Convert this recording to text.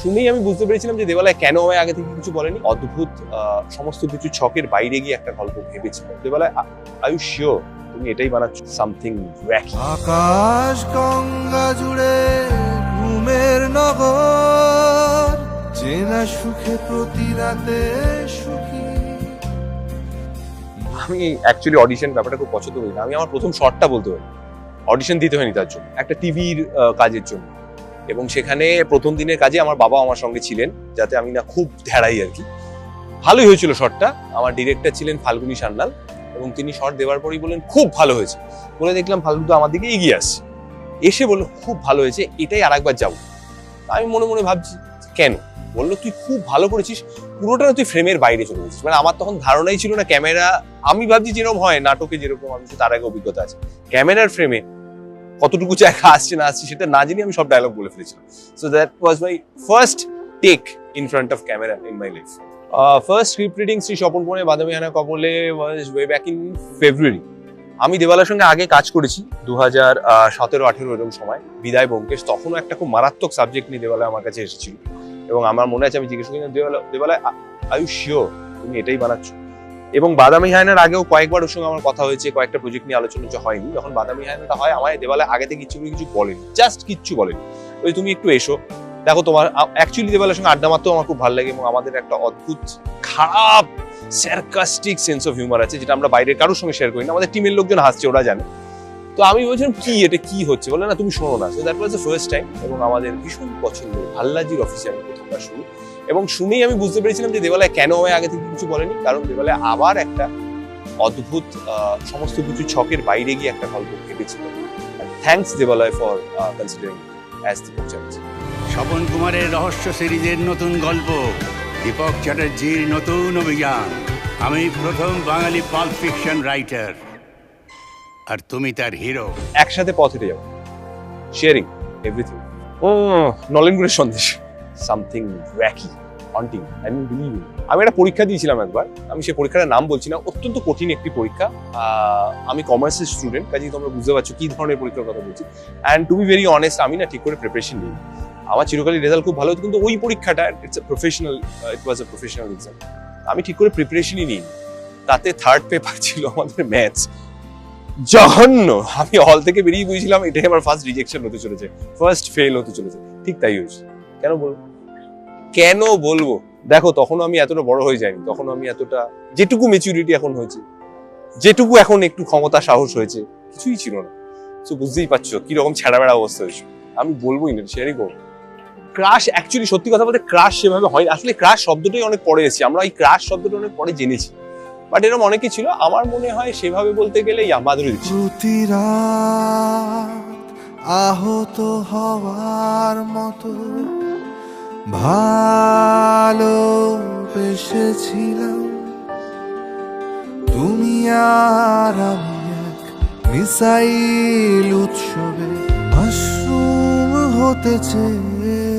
শুনেই আমি বুঝতে পেরেছিলাম যে দেবালয় কেন আমায় আগে থেকে কিছু বলেনি। অদ্ভুত সমস্ত কিছু ছকের বাইরে গিয়ে একটা গল্প ভেবেছিল। দেবালয় আই ইউ শিওর তুমি এটাই বানাচ্ছ? সামথিং আকাশ গঙ্গা জুড়ে ঘুমের নগর চেনা সুখে প্রতি রাতে সুখী। আমি অ্যাকচুয়ালি অডিশন ব্যাপারটা খুব পছন্দ করি না। আমি আমার প্রথম শর্টটা বলতে পারি। অডিশন দিতে হয়নি তার জন্য। একটা টিভির কাজের জন্য। এবং সেখানে প্রথম দিনের কাজে আমার বাবা আমার সঙ্গে ছিলেন, যাতে আমি না খুব ধ্যাড়াই আর কি। ভালোই হয়েছিল শটটা। আমার ডিরেক্টর ছিলেন ফাল্গুনি সান্যাল এবং তিনি শট দেওয়ার পরেই বললেন, খুব ভালো হয়েছে। বলে দেখলাম ফাল্গুন তো আমার দিকে এগিয়ে আসছে। এসে বলল, খুব ভালো হয়েছে, এটাই আর একবার যাব আমি মনে মনে ভাবছি, কেন? বলল, তুই খুব ভালো করেছিস, পুরোটা তুই ফ্রেমের বাইরে চলে গেছিস। মানে আমার তখন ধারণাই ছিল না, ক্যামেরা, আমি ভাবছি যেরকম হয়, নাটকে যেরকম, আমি তার আগে অভিজ্ঞতা আছে। ক্যামেরার ফ্রেমে কতটুকু জায়গা আসছে না আসছে সেটা না জেনে আমি সব ডায়লগ বলে ফেলেছিলাম। So that was my first take in front of camera in my life first script reading Shri Swapan Pune বাদামি হানা কবলে was way back in February আমি দেওয়ালার সঙ্গে আগে কাজ করেছি দু হাজার সতেরো আঠেরো এরকম সময়। বিদায় ব্যোমকেশ তখনও একটা খুব মারাত্মক সাবজেক্ট নিয়ে দেওয়ালা আমার কাছে এসেছিল। এবং আমার মনে আছে আমি জিজ্ঞেস করি, দেওয়ালা দেওয়ালা আই ইউ শিওর তুমি এটাই বানাচ্ছ? এবং বাদামি হায়নার আগেও কয়েকবার ওর সঙ্গে আমার কথা হয়েছে, কয়েকটা প্রজেক্ট নিয়ে আলোচনা হয়নি। যখন বাদামি হায়নাটা হয় আমার দেওয়ালে আগে থেকে কিছু কিছু বলেনি। জাস্ট কিচ্ছু বলেনি। ওই তুমি একটু এসো। দেখো তোমার অ্যাকচুয়ালি দেওয়ালের সঙ্গে আড্ডা মারতেও আমার খুব ভালো লাগে এবং আমাদের একটা অদ্ভুত, খারাপ স্যারকাস্টিক সেন্স অফ হিউমার আছে, যেটা আমরা বাইরের কারোর সঙ্গে শেয়ার করি না। আমাদের টিমের লোকজন হাসছে, ওরা জানে। তো আমি বলছিলাম, কি এটা, কি হচ্ছে? বলে, না, তুমি শোনো না। So that was the first time এবং আমাদের ভীষণ পছন্দ ভাল্লাজির অফিসে আমি প্রথমবার শুনি। এবং শুনেই আমি বুঝতে পেরেছিলাম যে দেবালয় কেন আমায় আগে থেকে কিছু বলেনি কারণ দেবালয় আবার একটা অদ্ভুত সমস্ত কিছু ছকের বাইরে গিয়ে একটা গল্প ভেবেছিল thanks Debaloy for considering as the picture Swapan কুমারের রহস্য সিরিজের নতুন গল্প দীপক চ্যাটার্জির নতুন অভিযান। আমি প্রথম বাঙালি পাল্প ফিকশন রাইটার আর তুমি তার হিরো একসাথে পথ যাব। শেয়ারিং এভরিথিং ও নলেনগুড়ের sandesh. Something wacky haunting I mean believe আমি একটা পরীক্ষা দিয়েছিলাম একবার, আমি সেই পরীক্ষার নাম বলছি না, অত্যন্ত কঠিন একটি পরীক্ষা। আমি কমার্সের স্টুডেন্ট কাজেই তোমরা বুঝতে পারছ কি ধরনের পরীক্ষার কথা বলছি। And to be very honest আমি না ঠিক করে প্রিপারেশন নিই আমার চিরকালই রেজাল্ট খুব ভালো হতো, কিন্তু ওই পরীক্ষাটা it's a professional it was a professional exam আমি ঠিক করে প্রিপারেশনই নিই তাতে থার্ড পেপার ছিল আমাদের ম্যাথস জঘন্য! আমি হল থেকে বেরিয়ে বুঝছিলাম এটাই আমার ফার্স্ট রিজেকশন হতে চলেছে। ফার্স্ট ফেল হতে চলেছে। ঠিক তাই হয়েছে। কেন বলব? কেন বলব? দেখো তখন আমি এতটা বড় হয়ে যাইনি তখন আমি এতটা, যেটুকু মেচুরিটি এখন হয়েছে, যেটুকু এখন একটু ক্ষমতা, সাহস হয়েছে, কিছুই ছিল না। তো বুঝতেই পারছ কীরকম ছেঁড়া বেড়া অবস্থা হয়েছে। আমি বলবোই না শেয়ারই করব। ক্রাশ অ্যাকচুয়ালি সত্যি কথা বলতে ক্রাশ সেভাবে হয় আসলে ক্রাশ শব্দটাই অনেক পরে এসেছি। আমরা এই ক্রাশ শব্দটা অনেক পরে জেনেছি। বাট এরকম অনেকই ছিল। আমার মনে হয় সেভাবে বলতে গেলে দীক্ষিত। আহত হওয়ার মতো ভালো বেসেছিলাম তুমি আর আমি এক মিসাইল উৎসবে মাশরুম হতে চেয়ে